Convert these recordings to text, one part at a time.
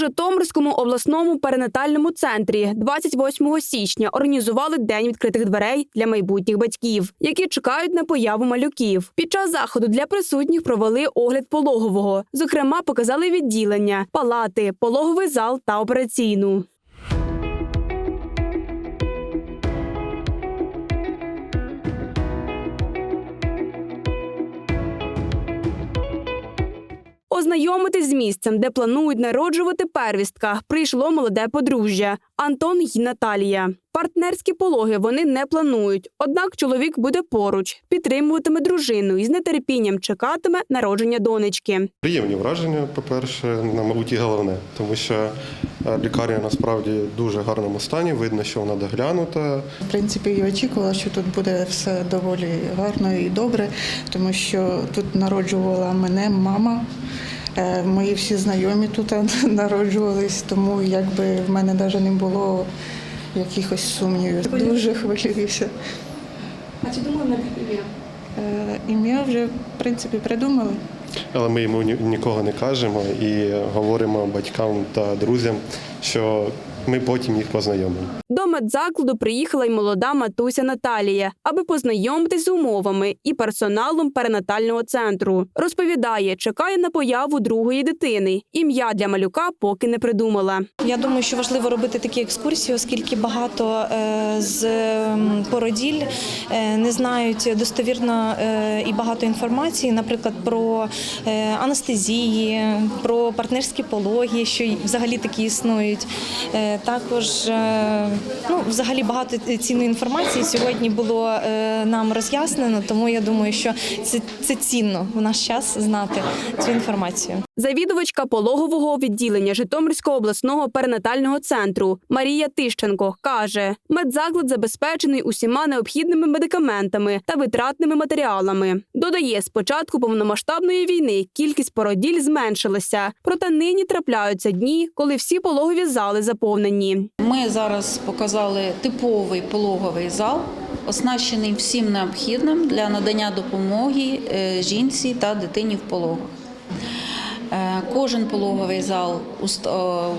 Житомирському обласному перинатальному центрі 28 січня організували день відкритих дверей для майбутніх батьків, які чекають на появу малюків. Під час заходу для присутніх провели огляд пологового. Зокрема, показали відділення, палати, пологовий зал та операційну. Ознайомитись з місцем, де планують народжувати первістка, прийшло молоде подружжя Антон й Наталія. Партнерські пологи вони не планують. Однак чоловік буде поруч, підтримуватиме дружину і з нетерпінням чекатиме народження донечки. Приємні враження, по-перше, на мабуть, і головне, тому що е, лікарня насправді в дуже гарному стані. Видно, що вона доглянута. В принципі, і очікувала, що тут буде все доволі гарно і добре, тому що тут народжувала мене мама. Е, Мої всі знайомі тут народжувались, тому якби в мене навіть не було якихось сумнівів. Дуже хвилююся. А чи думали на ім'я? Е, Ім'я вже в принципі придумали. Але ми йому нікого не кажемо і говоримо батькам та друзям, що ми потім їх познайомимо. До медзакладу приїхала й молода матуся Наталія, аби познайомитись з умовами і персоналом перинатального центру. Розповідає, чекає на появу другої дитини. Ім'я для малюка поки не придумала. Я думаю, що важливо робити такі екскурсії, оскільки багато е, з породіль е, не знають достовірно е, і багато інформації, наприклад, про е, анестезії, про партнерські пологи, що й взагалі такі існують. Також е, ну, взагалі багато цінної інформації сьогодні було е, нам роз'яснено, тому я думаю, що це, це цінно в наш час знати цю інформацію. Завідувачка пологового відділення Житомирського обласного перинатального центру Марія Тищенко каже: медзаклад забезпечений усіма необхідними медикаментами та витратними матеріалами. Додає, з початку повномасштабної війни кількість породіль зменшилася, проте нині трапляються дні, коли всі пологові зали заповнені. Ми зараз показали типовий пологовий зал, оснащений всім необхідним для надання допомоги е, жінці та дитині в пологах. Е, Кожен пологовий зал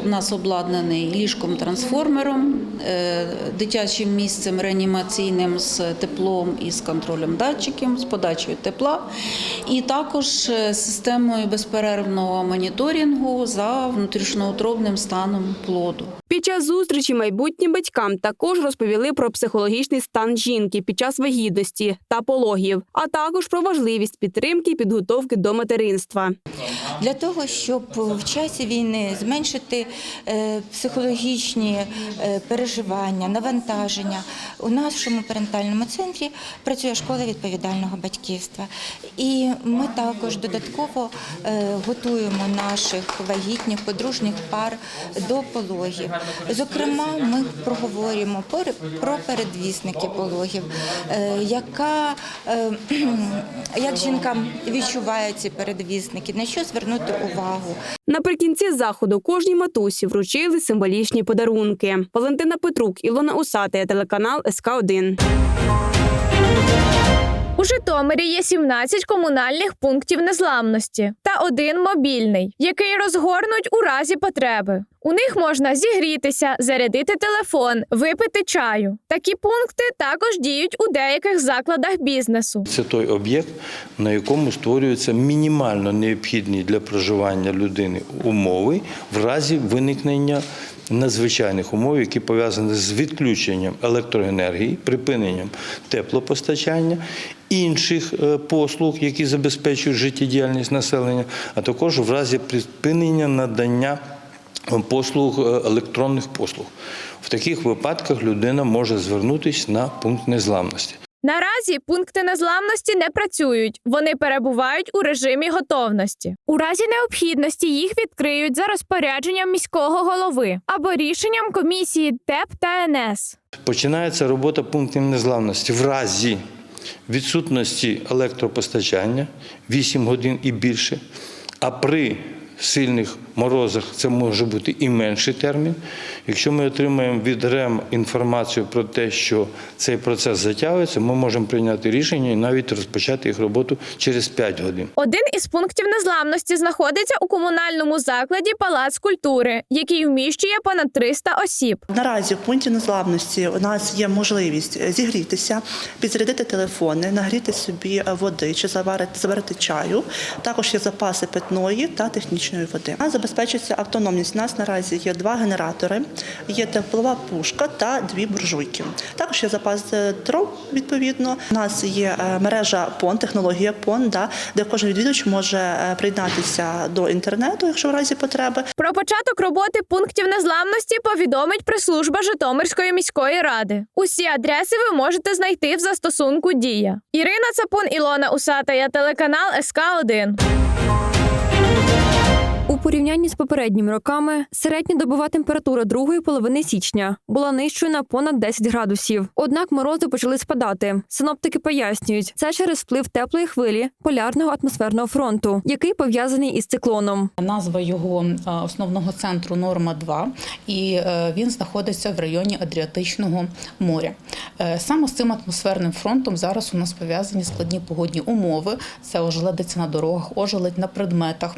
у нас обладнаний ліжком-трансформером, е, дитячим місцем реанімаційним з теплом і з контролем датчиків, з подачею тепла, і також е, системою безперервного моніторингу за внутрішньоутробним станом плоду. Під час зустрічі майбутнім батькам також розповіли про психологічний стан жінки під час вагітності та пологів, а також про важливість підтримки і підготовки до материнства. для того, щоб в часі війни зменшити е, психологічні е, переживання, навантаження. У нашому перинатальному центрі працює школа відповідального батьківства, і ми також додатково е, готуємо наших вагітних подружніх пар до пологів. Зокрема, ми проговорюємо про передвісники пологів, яка як жінка відчуває ці передвісники, на що звернути увагу. Наприкінці заходу кожній матусі вручили символічні подарунки. Валентина Петрук, Ілона Усатая, телеканал СК 1 У Житомирі є 17 комунальних пунктів незламності та один мобільний, який розгорнуть у разі потреби. У них можна зігрітися, зарядити телефон, випити чаю. Такі пункти також діють у деяких закладах бізнесу. Це той об'єкт, на якому створюються мінімально необхідні для проживання людини умови в разі виникнення надзвичайних умов, які пов'язані з відключенням електроенергії, припиненням теплопостачання. Інших е, послуг, які забезпечують життєдіяльність населення, а також в разі припинення надання послуг е, електронних послуг. В таких випадках людина може звернутися на пункт незламності. Наразі пункти незламності не працюють. Вони перебувають у режимі готовності. У разі необхідності їх відкриють за розпорядженням міського голови або рішенням комісії ТЕП та НС. Починається робота пунктів незламності в разі відсутності електропостачання 8 годин і більше, а при сильних морозах це може бути і менший термін. Якщо ми отримаємо від РЕМ інформацію про те, що цей процес затягується, ми можемо прийняти рішення і навіть розпочати їх роботу через 5 годин. Один із пунктів незламності знаходиться у комунальному закладі Палац культури, який вміщує понад 300 осіб. Наразі в пункті незламності у нас є можливість зігрітися, підзарядити телефони, нагріти собі води чи заварити, заварити чаю. Також є запаси питної та технічної води. Забезпечується автономність. У нас наразі є два генератори, є теплова пушка та дві буржуйки. Також є запас е, дров, відповідно. У нас є е, мережа ПОН, технологія ПОН, да, де кожен відвідувач може е, приєднатися до інтернету, якщо в разі потреби. Про початок роботи пунктів незламності повідомить прес-служба Житомирської міської ради. Усі адреси ви можете знайти в застосунку Дія. Ірина Цапун, Ілона Усатая, телеканал СК 1 У порівнянні з попередніми роками середньодобова температура другої половини січня була нижчою на понад 10 градусів. Однак морози почали спадати. Синоптики пояснюють, це через вплив теплої хвилі полярного атмосферного фронту, який пов'язаний із циклоном. Назва його основного центру норма 2 і е, він знаходиться в районі Адріатичного моря. Е, Саме з цим атмосферним фронтом зараз у нас пов'язані складні погодні умови. Це ожеледиться на дорогах, ожеледь на предметах.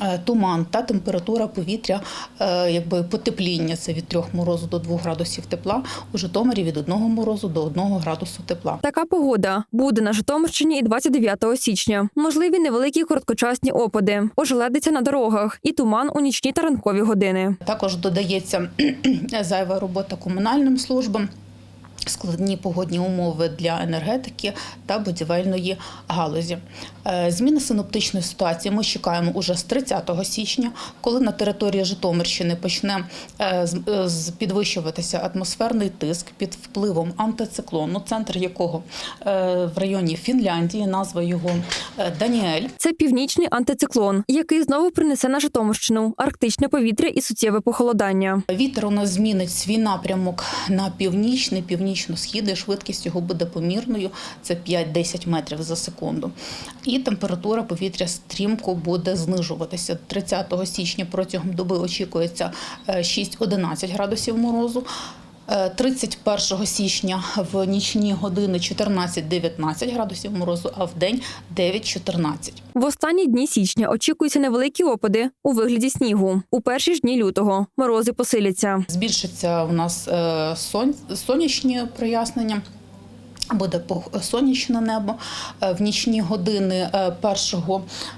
Е, Туман та температура повітря, е, якби потепління це від 3 морозу до 2 градусів тепла. У Житомирі від 1 морозу до 1 градусу тепла. Така погода буде на Житомирщині і 29 січня. Можливі невеликі короткочасні опади, ожеледиться на дорогах і туман у нічні та ранкові години. Також додається зайва робота комунальним службам. Складні погодні умови для енергетики та будівельної галузі. Е, Зміни синоптичної ситуації ми чекаємо уже з 30 січня, коли на території Житомирщини почне е, е, підвищуватися атмосферний тиск під впливом антициклону, центр якого в районі Фінляндії, назва його Даніель. Це північний антициклон, який знову принесе на Житомирщину арктичне повітря і суттєве похолодання. Вітер у нас змінить свій напрямок на північний, північно-східний. Швидкість його буде помірною. Це 5-10 метрів за секунду. І температура повітря стрімко буде знижуватися. 30 січня протягом доби очікується е, 6-11 градусів морозу. Е, 31 січня в нічні години 14-19 градусів морозу, а в день 9-14. В останні дні січня очікуються невеликі опади у вигляді снігу. У перші ж дні лютого морози посиляться. Збільшиться у нас е, сон- сонячні прояснення. Буде сонячне небо. Е, В нічні години е,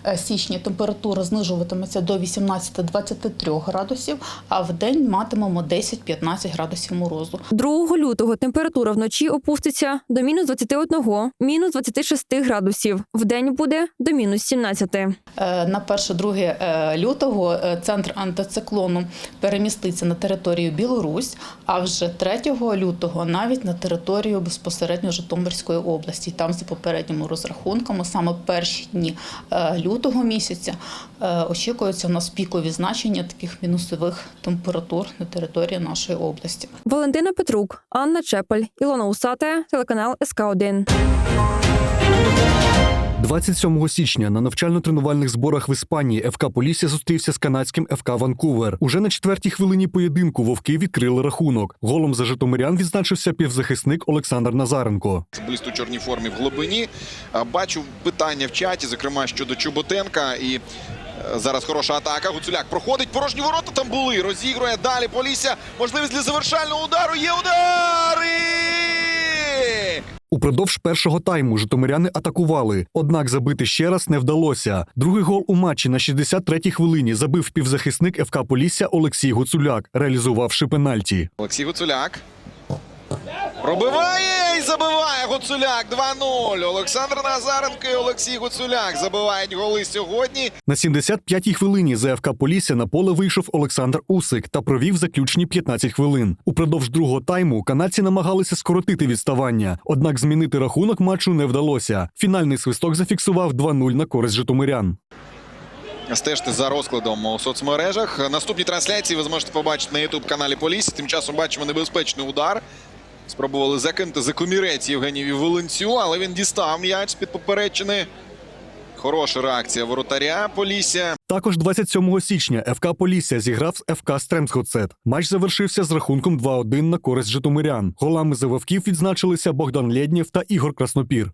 1 січня температура знижуватиметься до 18-23 градусів, а в день матимемо 10-15 градусів морозу. 2 лютого температура вночі опуститься до мінус 21, мінус 26 градусів. Вдень буде до мінус 17. Е, На 1-2 е, лютого е, центр антициклону переміститься на територію Білорусь, а вже 3 лютого навіть на територію безпосередньо Житомирської області. Там за попередніми розрахунками, саме перші дні е, лютого місяця е, очікуються у нас пікові значення таких мінусових температур на території нашої області. Валентина Петрук, Анна Чепель, Ілона Усате, телеканал СК 1 27 січня на навчально-тренувальних зборах в Іспанії ФК Полісся зустрівся з канадським ФК Ванкувер. Уже на четвертій хвилині поєдинку вовки відкрили рахунок. Голом за житомирян відзначився півзахисник Олександр Назаренко. Футболіст у чорній формі в глибині. Бачу питання в чаті, зокрема щодо Чоботенка. І е, зараз хороша атака. Гуцуляк проходить. Порожні ворота там були. Розігрує далі Полісся. Можливість для завершального удару. Є удар! Упродовж першого тайму житомиряни атакували, однак забити ще раз не вдалося. Другий гол у матчі на 63-й хвилині забив півзахисник ФК Полісся Олексій Гуцуляк, реалізувавши пенальті. Олексій Гуцуляк. Пробиває забиває Гуцуляк 2-0. Олександр Назаренко і Олексій Гуцуляк забивають голи сьогодні. На 75-й хвилині за ФК Полісся на поле вийшов Олександр Усик та провів заключні 15 хвилин. Упродовж другого тайму канадці намагалися скоротити відставання, однак змінити рахунок матчу не вдалося. Фінальний свисток зафіксував 2-0 на користь житомирян. Стежте за розкладом у соцмережах. Наступні трансляції ви зможете побачити на ютуб-каналі Полісся. Тим часом бачимо небезпечний удар. Спробували закинути за комірець Євгенію Волинцю, але він дістав м'яч з-під поперечини. Хороша реакція воротаря Полісся. Також 27 січня ФК Полісся зіграв з ФК Стремсгоцет. Матч завершився з рахунком 2-1 на користь житомирян. Голами за вовків відзначилися Богдан Лєднєв та Ігор Краснопір.